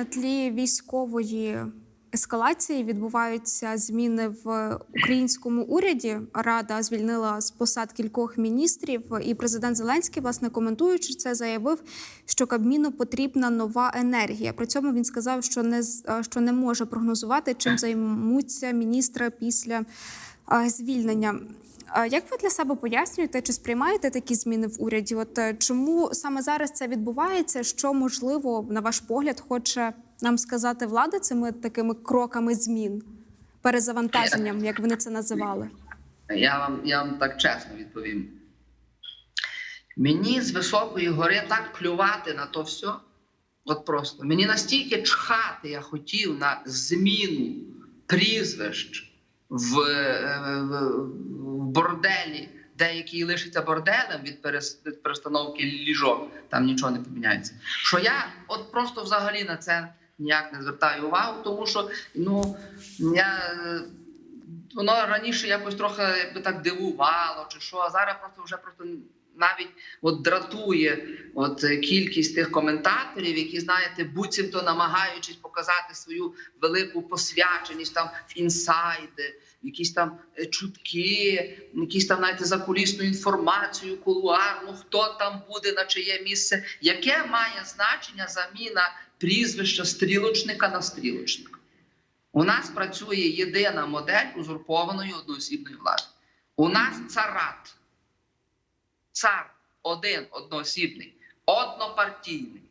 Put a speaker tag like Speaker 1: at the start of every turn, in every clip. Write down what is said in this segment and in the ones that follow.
Speaker 1: на тлі військової ескалації відбуваються зміни в українському уряді. Рада звільнила з посад кількох міністрів, і президент Зеленський, власне, коментуючи це, заявив, що Кабміну потрібна нова енергія. При цьому він сказав, що не що не може прогнозувати, чим займуться міністри після звільнення. Як ви для себе пояснюєте, чи сприймаєте такі зміни в уряді? От е, чому саме зараз це відбувається? Що можливо, на ваш погляд, хоче нам сказати влада цими такими кроками змін, перезавантаженням, як вони це називали?
Speaker 2: Я вам, я вам так чесно відповім. Мені з високої гори так плювати на то все. От просто. Мені настільки чхати я хотів на зміну прізвищ в, е, в борделі, деякий лишиться борделем від перес- перестановки ліжок, там нічого не поміняється. Що я от просто взагалі на це ніяк не звертаю увагу, тому що ну я. е, Воно раніше якось трохи якби так дивувало, чи що, а зараз просто вже просто навіть от дратує от кількість тих коментаторів, які знаєте, буцімто намагаючись показати свою велику посвяченість там в інсайди, якісь там е, чутки, якісь там знаєте, закулісну інформацію, кулуарну, хто там буде, на чиє місце, яке має значення заміна прізвища стрілочника на стрілочника. У нас працює єдина модель узурпованої одноосібної влади. У нас царат. Цар один одноосібний, однопартійний.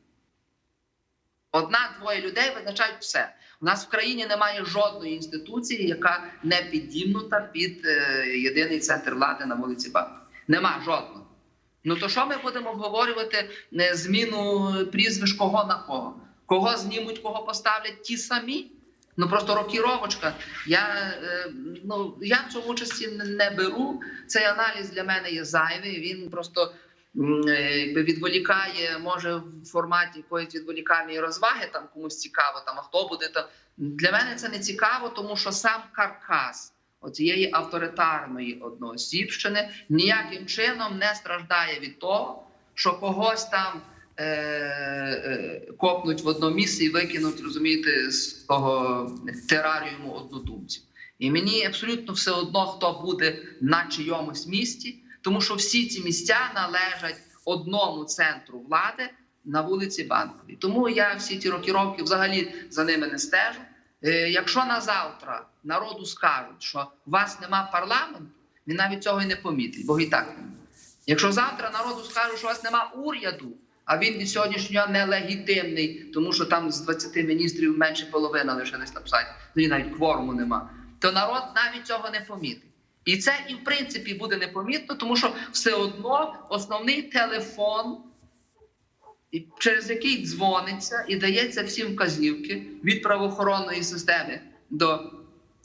Speaker 2: Одна-двоє людей визначають все. У нас в країні немає жодної інституції, яка не підімнута під е, єдиний центр влади на вулиці Банк. Нема жодного. Ну то що ми будемо обговорювати е, зміну прізвищ кого на кого? Кого знімуть, кого поставлять ті самі? Ну просто рокіровочка. Я е, ну я в цьому участі не- беру. Цей аналіз для мене є зайвий. Він просто е, якби відволікає, може в форматі якоїсь відволікальної розваги, там комусь цікаво, там а хто буде там. Для мене це не цікаво, тому що сам каркас оцієї авторитарної одноосібщини ніяким чином не страждає від того, що когось там копнуть в одно місце і викинуть, розумієте, з того тераріуму однодумців. І мені абсолютно все одно, хто буде на чийомусь місці, тому що всі ці місця належать одному центру влади на вулиці Банковій. Тому я всі ті рокіровки взагалі за ними не стежу. Е, якщо на завтра народу скажуть, що у вас нема парламенту, він навіть цього і не помітить, бо і так. Якщо завтра народу скажуть, що у вас нема уряду, а він від сьогоднішнього дня нелегітимний, тому що там з 20 міністрів менше половина лишились на посаді, тоді навіть кворуму нема, то народ навіть цього не помітить. І це і в принципі буде непомітно, тому що все одно основний телефон, через який дзвониться і дається всім вказівки від правоохоронної системи до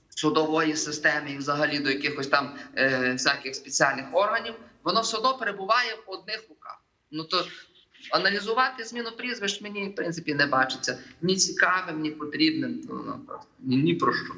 Speaker 2: судової системи і взагалі до якихось там е, всяких спеціальних органів, воно все одно перебуває в одних руках. Ну то аналізувати зміну прізвищ мені в принципі не бачиться ні цікавим, ні потрібним. Ну, ні, ні про що.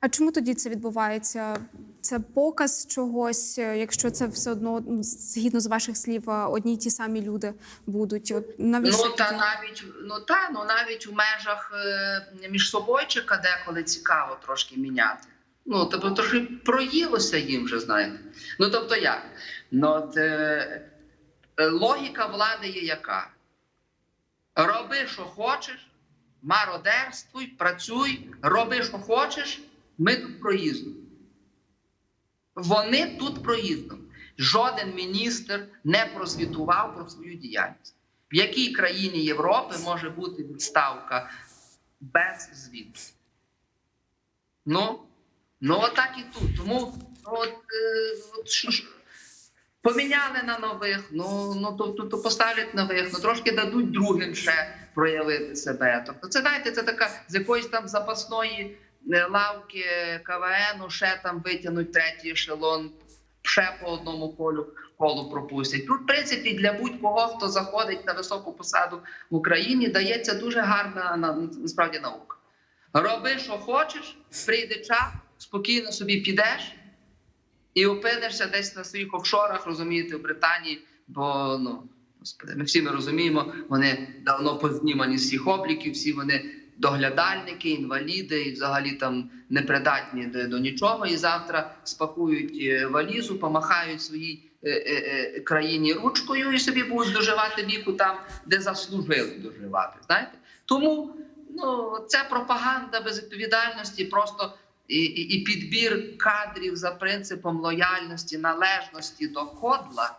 Speaker 1: А чому тоді це відбувається? Це показ чогось, е, якщо це все одно ну, згідно з ваших слів, е, одні й ті самі люди будуть. От навіщо
Speaker 2: Ну та
Speaker 1: тоді?
Speaker 2: навіть ну та ну навіть у межах е, між собойчика деколи цікаво трошки міняти. Ну тобто трохи проїлося їм вже, знаєте. Ну тобто як? Ну от, е, логіка влади є яка? Роби, що хочеш, мародерствуй, працюй, роби, що хочеш, ми тут проїздом. Вони тут проїздом. Жоден міністр не прозвітував про свою діяльність. В якій країні Європи може бути відставка без звіту? Ну, ну отак і тут. Тому от, е, от, поміняли на нових, ну, ну то, то, то поставлять нових, ну трошки дадуть другим ще проявити себе. Тобто, це знаєте, це така з якоїсь там запасної е, лавки КВНу, ще там витягнуть третій ешелон, ще по одному колю колу пропустять. Тут, в принципі, для будь-кого, хто заходить на високу посаду в Україні, дається дуже гарна на- насправді наука. Роби, що хочеш, прийде час, спокійно собі підеш і опинишся десь на своїх офшорах, розумієте, в Британії, бо ну. Господи, ми всі ми розуміємо, вони давно познімані з всіх обліків, всі вони доглядальники, інваліди і взагалі там непридатні до, нічого. І завтра спакують е, валізу, помахають своїй е, е, країні ручкою і собі будуть доживати віку там, де заслужили доживати. Знаєте? Тому ну, це пропаганда безвідповідальності, просто і, і, і підбір кадрів за принципом лояльності, належності до кодла.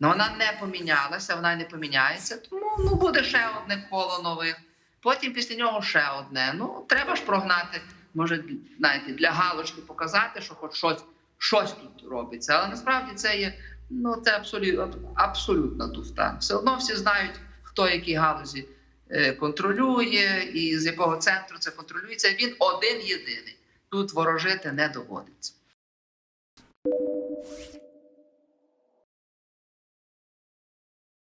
Speaker 2: Ну, вона не помінялася, вона не поміняється. Тому ну, буде ще одне коло нових. Потім після нього ще одне. Ну, треба ж прогнати, може, знаєте, для галочки показати, що хоч щось, щось тут робиться. Але насправді це є ну, це абсолютно, абсолютна туфта. Все одно всі знають, хто які галузі е, контролює і з якого центру це контролюється. Він один єдиний. Тут ворожити не доводиться.